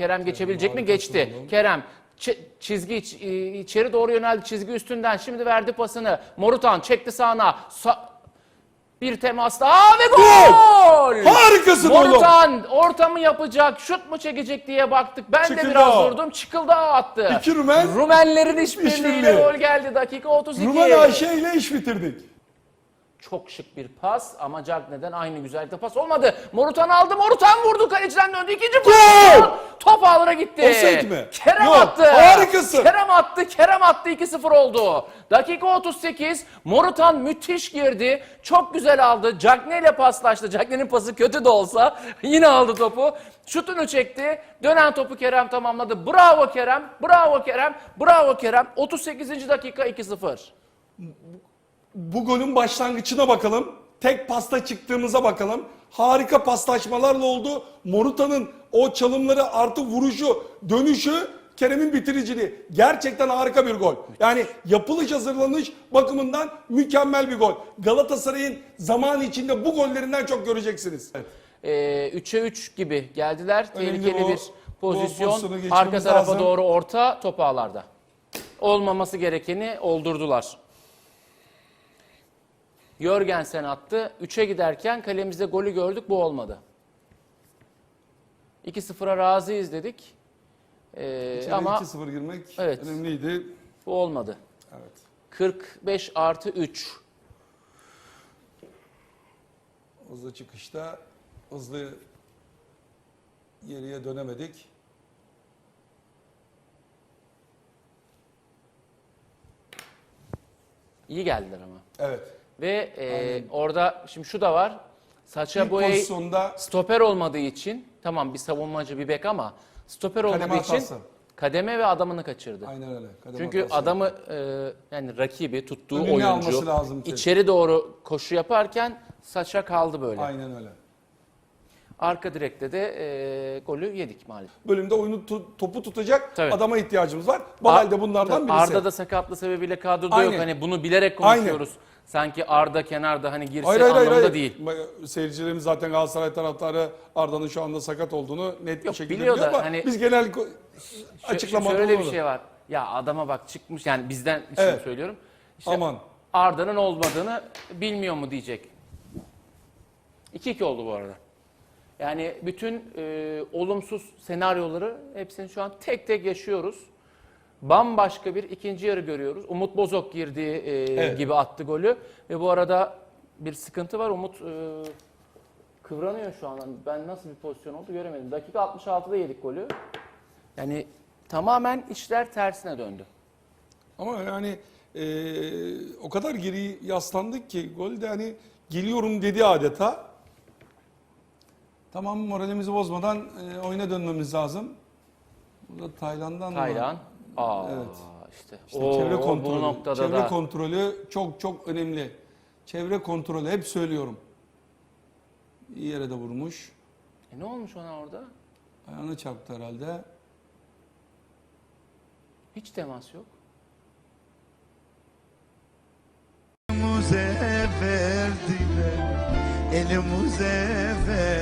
Kerem geçebilecek mi? Geçti. Kerem çi- çizgi iç- içeri doğru yöneldi çizgi üstünden. Şimdi verdi pasını. Morutan çekti sağına. Sa- bir temas daha ve gol! Harikasın oğlum. Morutan ortamı yapacak, şut mu çekecek diye baktık. Ben de Çıkıldı biraz o. durdum. Çıkıldı attı. İki Rumen. Rumenlerin işbirliğiyle İşbirliği. gol geldi dakika 32. Rumen Ayşe ile iş bitirdik. Çok şık bir pas ama Cagney'den aynı güzellikte pas olmadı. Morutan aldı, Morutan vurdu, kaleciden döndü. İkinci pozisyon. Top ağlara gitti. Offside mi? Kerem Yok, attı. harikasın. Kerem attı, Kerem attı 2-0 oldu. Dakika 38, Morutan müthiş girdi. Çok güzel aldı. Cagney ile paslaştı. Cagney'in pası kötü de olsa yine aldı topu. Şutunu çekti. Dönen topu Kerem tamamladı. Bravo Kerem, bravo Kerem, bravo Kerem. 38. dakika 2-0. Bu golün başlangıcına bakalım. Tek pasta çıktığımıza bakalım. Harika paslaşmalarla oldu. Moruta'nın o çalımları artı vuruşu, dönüşü Kerem'in bitiriciliği. Gerçekten harika bir gol. Yani yapılış hazırlanış bakımından mükemmel bir gol. Galatasaray'ın zaman içinde bu gollerinden çok göreceksiniz. Evet. Ee, 3'e 3 gibi geldiler. Önemli Tehlikeli bu- bir bu pozisyon. geçmemiz Arka tarafa lazım. doğru orta top ağlarda. Olmaması gerekeni oldurdular. Jörgensen attı. 3'e giderken kalemizde golü gördük. Bu olmadı. 2-0'a razıyız dedik. Ee, İçeri ama 2-0 girmek Evet. önemliydi. bu olmadı. Evet. 45 artı 3. Hızlı çıkışta hızlı geriye dönemedik. İyi geldiler ama. Evet. Ve e, orada şimdi şu da var. Saça boyayı pozisyonda stoper olmadığı için tamam bir savunmacı bir bek ama stoper olmadığı Kademe için hatası. kademe ve adamını kaçırdı. aynen öyle. Kademe Çünkü hatası. adamı e, yani rakibi tuttuğu Önüne oyuncu lazım ki. içeri doğru koşu yaparken saça kaldı böyle. Aynen öyle. Arka direkte de e, golü yedik maalesef. Bölümde oyunu tu- topu tutacak Tabii. adama ihtiyacımız var. Babel de bunlardan birisi. Arda da sakatlı sebebiyle kadroda Aynen. yok. Hani bunu bilerek konuşuyoruz. Sanki Arda kenarda hani girse Hayır hayır hayır. anlamında hayır. değil. Seyircilerimiz zaten Galatasaray taraftarı Arda'nın şu anda sakat olduğunu net bir Yok, şekilde biliyor biliyor, da ama hani- biz genel ko- Şö- açıklamada Şöyle bir şey var. Ya adama bak çıkmış yani bizden için Evet. söylüyorum. İşte Aman. Arda'nın olmadığını bilmiyor mu diyecek. 2-2 oldu bu arada. Yani bütün e, olumsuz senaryoları hepsini şu an tek tek yaşıyoruz. Bambaşka bir ikinci yarı görüyoruz. Umut Bozok girdi e, Evet. gibi attı golü. Ve bu arada bir sıkıntı var. Umut e, kıvranıyor şu an. Ben nasıl bir pozisyon oldu göremedim. Dakika 66'da yedik golü. Yani tamamen işler tersine döndü. Ama yani e, o kadar geri yaslandık ki gol de hani geliyorum dedi adeta. Tamam moralimizi bozmadan e, oyuna dönmemiz lazım. Burada Tayland'dan mı? Taylan. Aa, Evet. işte. İşte Oo, çevre bu kontrolü. noktada çevre da. kontrolü çok çok önemli. Çevre kontrolü hep söylüyorum. İyi yere de vurmuş. E ne olmuş ona orada? Ayağına çarptı herhalde. Hiç temas yok. Elimize verdiler, elimize verdiler.